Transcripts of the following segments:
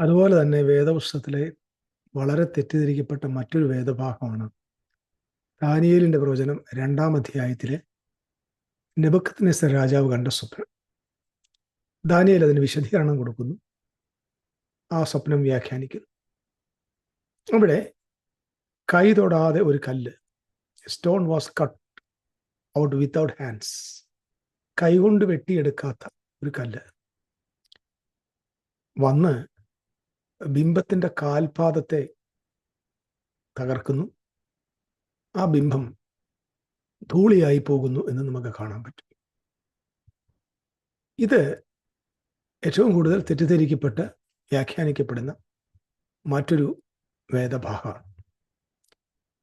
അതുപോലെ തന്നെ വേദപുസ്തകത്തിലെ വളരെ തെറ്റിദ്ധരിക്കപ്പെട്ട മറ്റൊരു വേദഭാഗമാണ് ദാനിയേലിന്റെ പ്രവചനം രണ്ടാം അധ്യായത്തിലെ നെബക്കത്തിനെസർ രാജാവ് കണ്ട സ്വപ്നം. ദാനിയേൽ അതിന് വിശദീകരണം കൊടുക്കുന്നു. ആ സ്വപ്നം വ്യാഖ്യാനിക്കുന്നു. അവിടെ കൈ തൊടാതെ ഒരു കല്ല് stone was cut out without hands കൈകൊണ്ട് വെട്ടിയെടുക്കാത്ത ഒരു കല്ല് വന്ന് ബിംബത്തിന്റെ കാൽപാദത്തെ തകർക്കുന്നു. ആ ബിംബം ധൂളിയായി പോകുന്നു എന്ന് നമുക്ക് കാണാൻ പറ്റും. ഇത് ഏറ്റവും കൂടുതൽ തെറ്റിദ്ധരിക്കപ്പെട്ട് വ്യാഖ്യാനിക്കപ്പെടുന്ന മറ്റൊരു വേദഭാഗമാണ്.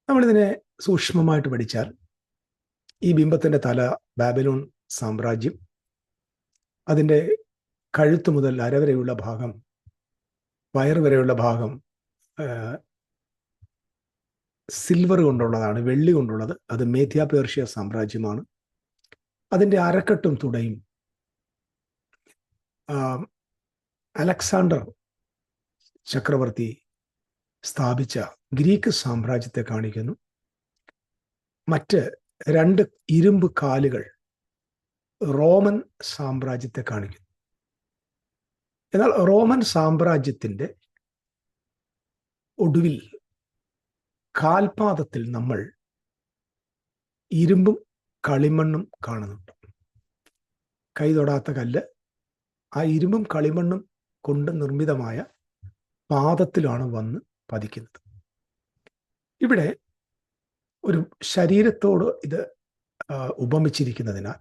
നമ്മളിതിനെ സൂക്ഷ്മമായിട്ട് പഠിച്ചാൽ ഈ ബിംബത്തിന്റെ തല ബാബലോൺ സാമ്രാജ്യം അതിന്റെ കഴുത്ത് മുതൽ അരവരെയുള്ള ഭാഗം വയർ വരെയുള്ള ഭാഗം സിൽവർ കൊണ്ടുള്ളതാണ് വെള്ളി കൊണ്ടുള്ളത്. അത് മേധ്യ പേർഷ്യ സാമ്രാജ്യമാണ്. അതിന്റെ അരക്കെട്ടും തുടയും. അലക്സാണ്ടർ ചക്രവർത്തി സ്ഥാപിച്ച ഗ്രീക്ക് സാമ്രാജ്യത്തെ കാണിക്കുന്നു. മറ്റ് രണ്ട് ഇരുമ്പ് കാലുകൾ റോമൻ സാമ്രാജ്യത്തെ കാണിക്കുന്നു. എന്നാൽ റോമൻ സാമ്രാജ്യത്തിന്റെ ഒടുവിൽ കാൽപാദത്തിൽ നമ്മൾ ഇരുമ്പും കളിമണ്ണും കാണുന്നുണ്ട്. കൈ തൊടാത്ത കല്ല് ആ ഇരുമ്പും കളിമണ്ണും കൊണ്ട് നിർമ്മിതമായ പാദത്തിലാണ് വന്ന് പതിക്കുന്നത്. ഇവിടെ ഒരു ശരീരത്തോട് ഇത് ഉപമിച്ചിരിക്കുന്നതിനാൽ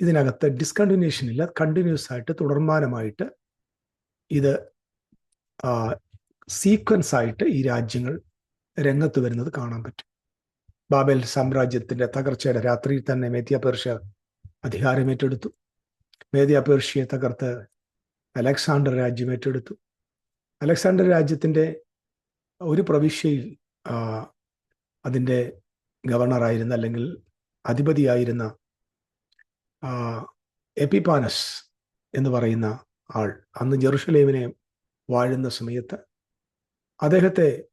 ഇതിനകത്ത് ഡിസ്കണ്ടിന്യൂഷൻ ഇല്ല. കണ്ടിന്യൂസ് ആയിട്ട് തുടർമാനമായിട്ട് ഇത് സീക്വൻസ് ആയിട്ട് ഈ രാജ്യങ്ങൾ രംഗത്ത് വരുന്നത് കാണാൻ പറ്റും. ബാബേൽ സാമ്രാജ്യത്തിന്റെ തകർച്ചയുടെ രാത്രിയിൽ തന്നെ മേധ്യ പേർഷ്യ അധികാരം ഏറ്റെടുത്തു. മേധ്യ പേർഷ്യയെ തകർത്ത് അലക്സാണ്ടർ രാജ്യം ഏറ്റെടുത്തു. അലക്സാണ്ടർ രാജ്യത്തിന്റെ ഒരു പ്രവിശ്യയിൽ അതിന്റെ ഗവർണറായിരുന്ന അല്ലെങ്കിൽ അധിപതിയായിരുന്ന എപ്പിപാനസ് എന്ന് പറയുന്ന ആൾ അന്ന് ജെറുഷലേമിനെ വാഴുന്ന സമയത്ത് അദ്ദേഹത്തെ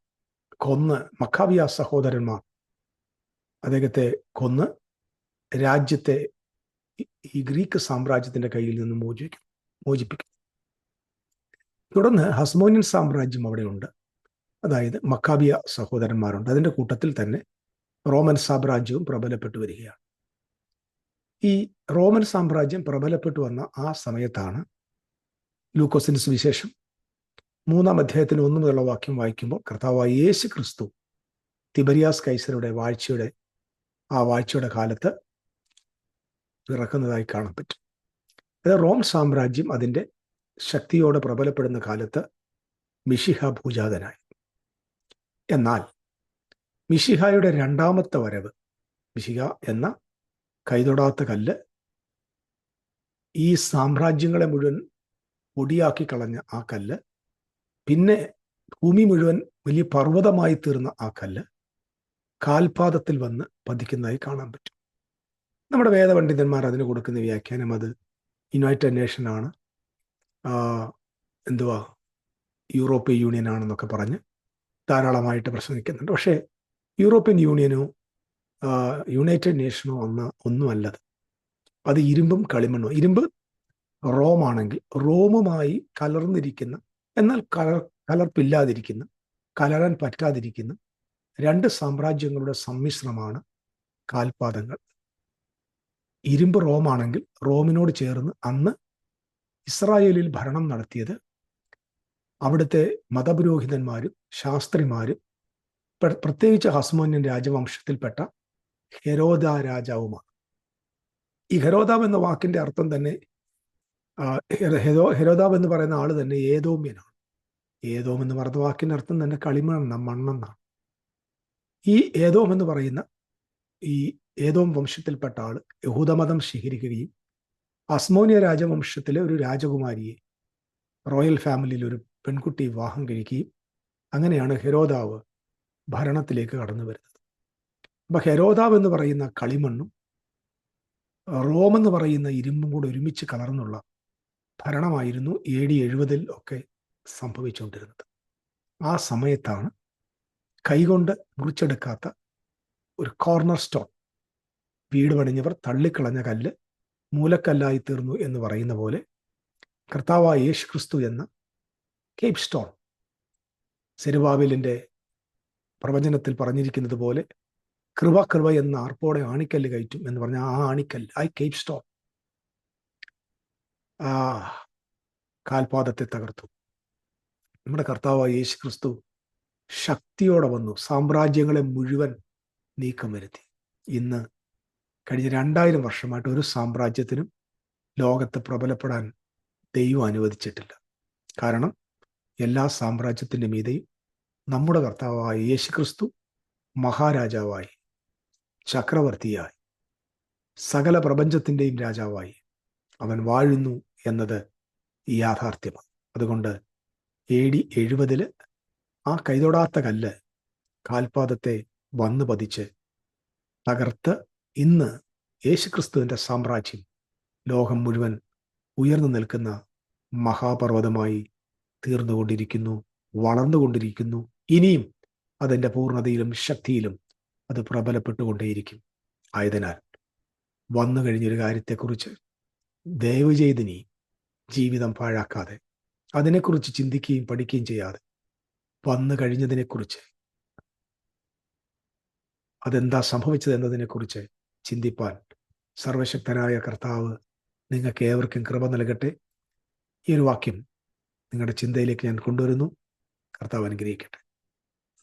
കൊന്ന് മക്കാവിയ സഹോദരന്മാർ അദ്ദേഹത്തെ കൊന്ന് രാജ്യത്തെ ഈ ഗ്രീക്ക് സാമ്രാജ്യത്തിന്റെ കയ്യിൽ നിന്ന് മോചിക്കും മോചിപ്പിക്കും. തുടർന്ന് ഹസ്മോനിയൻ സാമ്രാജ്യം അവിടെയുണ്ട് അതായത് മക്കാബിയ സഹോദരന്മാരുണ്ട്. അതിന്റെ കൂട്ടത്തിൽ തന്നെ റോമൻ സാമ്രാജ്യവും പ്രബലപ്പെട്ടു വരികയാണ്. ഈ റോമൻ സാമ്രാജ്യം പ്രബലപ്പെട്ടു വന്ന ആ സമയത്താണ് ലൂക്കോസിന് സുവിശേഷം. മൂന്നാം അധ്യായത്തിന് ഒന്നു മുതലുള്ള വാക്യം വായിക്കുമ്പോൾ കർത്താവായ യേശു ക്രിസ്തു തിബരിയാസ് കൈസരുടെ വാഴ്ചയുടെ ആ വാഴ്ചയുടെ കാലത്ത് പിറക്കുന്നതായി കാണാൻ പറ്റും. അത് റോം സാമ്രാജ്യം അതിന്റെ ശക്തിയോടെ പ്രബലപ്പെടുന്ന കാലത്ത് മിഷിഹ ഭൂജാതനായി. എന്നാൽ മിഷിഹായുടെ രണ്ടാമത്തെ വരവ് മിഷിഹ എന്ന കൈതൊടാത്ത കല്ല് ഈ സാമ്രാജ്യങ്ങളെ മുഴുവൻ പൊടിയാക്കി കളഞ്ഞ ആ കല്ല്. പിന്നെ ഭൂമി മുഴുവൻ വലിയ പർവതമായി തീർന്ന ആ കല്ല് കാൽപാദത്തിൽ വന്ന് പതിക്കുന്നതായി കാണാൻ പറ്റും. നമ്മുടെ വേദപണ്ഡിതന്മാർ അതിന് കൊടുക്കുന്ന വ്യാഖ്യാനം അത് യുണൈറ്റഡ് നേഷൻ ആണ്. എന്തുവാ? യൂറോപ്യൻ യൂണിയൻ ആണെന്നൊക്കെ പറഞ്ഞ് ധാരാളമായിട്ട് പ്രസംഗിക്കുന്നുണ്ട്. പക്ഷേ യൂറോപ്യൻ യൂണിയനോ യുണൈറ്റഡ് നേഷനോ ഒന്ന് ഒന്നുമല്ലത്. അത് ഇരുമ്പും കളിമണ്ണോ. ഇരുമ്പ് റോമാണെങ്കിൽ റോമുമായി കലർന്നിരിക്കുന്ന എന്നാൽ കലർ കലർപ്പില്ലാതിരിക്കുന്ന കലരാൻ പറ്റാതിരിക്കുന്ന രണ്ട് സാമ്രാജ്യങ്ങളുടെ സമ്മിശ്രമാണ് കാൽപാദങ്ങൾ. ഇരുമ്പ് റോമാണെങ്കിൽ റോമിനോട് ചേർന്ന് അന്ന് ഇസ്രായേലിൽ ഭരണം നടത്തിയത് അവിടുത്തെ മതപുരോഹിതന്മാരും ശാസ്ത്രിമാരും പ്രത്യേകിച്ച് ഹസ്മോന്യൻ രാജവംശത്തിൽപ്പെട്ട ഹെരോദ രാജാവുമാണ് ഈ ഹെരോദാവ് എന്ന വാക്കിന്റെ അർത്ഥം തന്നെ ഹെരോ ഹെരോദാവ് എന്ന് പറയുന്ന ആൾ തന്നെ ഏതോമ്യനാണ്. ഏതോം എന്ന് പറയുന്ന വാക്കിന്റെ അർത്ഥം തന്നെ കളിമണ്ണ മണ്ണെന്നാണ്. ഈ ഏതോം എന്ന് പറയുന്ന ഈ ഏതോം വംശത്തിൽപ്പെട്ട ആൾ യഹൂദമതം സ്വീകരിക്കുകയും അസ്മോനിയ രാജവംശത്തിലെ ഒരു രാജകുമാരിയെ റോയൽ ഫാമിലിയിൽ ഒരു പെൺകുട്ടി വിവാഹം കഴിക്കുകയും അങ്ങനെയാണ് ഹെരോദാവ് ഭരണത്തിലേക്ക് കടന്നു വരുന്നത്. അപ്പൊ ഹെരോദാവ് എന്ന് പറയുന്ന കളിമണ്ണും റോം എന്ന് പറയുന്ന ഇരുമ്പും കൂടെ ഒരുമിച്ച് കലർന്നുള്ള ഭരണമായിരുന്നു എ ഡി എഴുപതിൽ ഒക്കെ സംഭവിച്ചുകൊണ്ടിരുന്നത്. ആ സമയത്താണ് കൈകൊണ്ട് മുറിച്ചെടുക്കാത്ത ഒരു കോർണർ സ്റ്റോൺ വീട് പണിഞ്ഞവർ തള്ളിക്കളഞ്ഞ കല്ല് മൂലക്കല്ലായി തീർന്നു എന്ന് പറയുന്ന പോലെ കർത്താവായ യേശു ക്രിസ്തു എന്ന കേപ്പ് സ്റ്റോൺ സെരുവാവിലിന്റെ പ്രവചനത്തിൽ പറഞ്ഞിരിക്കുന്നത് പോലെ കൃപ കൃപ എന്ന ആർപ്പോടെ ആണിക്കല്ല് കയറ്റും എന്ന് പറഞ്ഞ ആ ആണിക്കല്ല്. ഐ കേപ്പ് സ്റ്റോപ്പ് ആ കാൽപാദത്തെ തകർത്തു. നമ്മുടെ കർത്താവായ യേശു ക്രിസ്തു ശക്തിയോടെ വന്നു. സാമ്രാജ്യങ്ങളെ മുഴുവൻ നീക്കം വരുത്തി. ഇന്ന് കഴിഞ്ഞ രണ്ടായിരം വർഷമായിട്ട് ഒരു സാമ്രാജ്യത്തിനും ലോകത്ത് പ്രബലപ്പെടാൻ ദൈവം അനുവദിച്ചിട്ടില്ല. കാരണം എല്ലാ സാമ്രാജ്യത്തിന്റെ മീതയും നമ്മുടെ കർത്താവായ യേശു ക്രിസ്തു മഹാരാജാവായി. ചക്രവർത്തിയായി. സകല പ്രപഞ്ചത്തിന്റെയും രാജാവായി. അവൻ വാഴുന്നു എന്നത് യാഥാർത്ഥ്യമാണ്. അതുകൊണ്ട് എ ഡി എഴുപതിൽ ആ കൈതൊടാത്ത കല്ല് കാൽപാദത്തെ വന്നു പതിച്ച് തകർത്ത് ഇന്ന് യേശുക്രിസ്തുവിന്റെ സാമ്രാജ്യം ലോകം മുഴുവൻ ഉയർന്നു നിൽക്കുന്ന മഹാപർവതമായി തീർന്നുകൊണ്ടിരിക്കുന്നു വളർന്നുകൊണ്ടിരിക്കുന്നു. ഇനിയും അതിന്റെ പൂർണതയിലും ശക്തിയിലും അത് പ്രബലപ്പെട്ടുകൊണ്ടേയിരിക്കും. ആയതിനാൽ വന്നു കഴിഞ്ഞൊരു കാര്യത്തെക്കുറിച്ച് ദയവ് ചെയ്ത് നീ ജീവിതം പാഴാക്കാതെ അതിനെക്കുറിച്ച് ചിന്തിക്കുകയും പഠിക്കുകയും ചെയ്യാതെ വന്നു കഴിഞ്ഞതിനെക്കുറിച്ച് അതെന്താ സംഭവിച്ചത് എന്നതിനെക്കുറിച്ച് ചിന്തിപ്പാൻ സർവശക്തനായ കർത്താവ് നിങ്ങൾക്ക് ഏവർക്കും കൃപ നൽകട്ടെ. ഈ ഒരു വാക്യം നിങ്ങളുടെ ചിന്തയിലേക്ക് ഞാൻ കൊണ്ടുവരുന്നു. കർത്താവ് അനുഗ്രഹിക്കട്ടെ.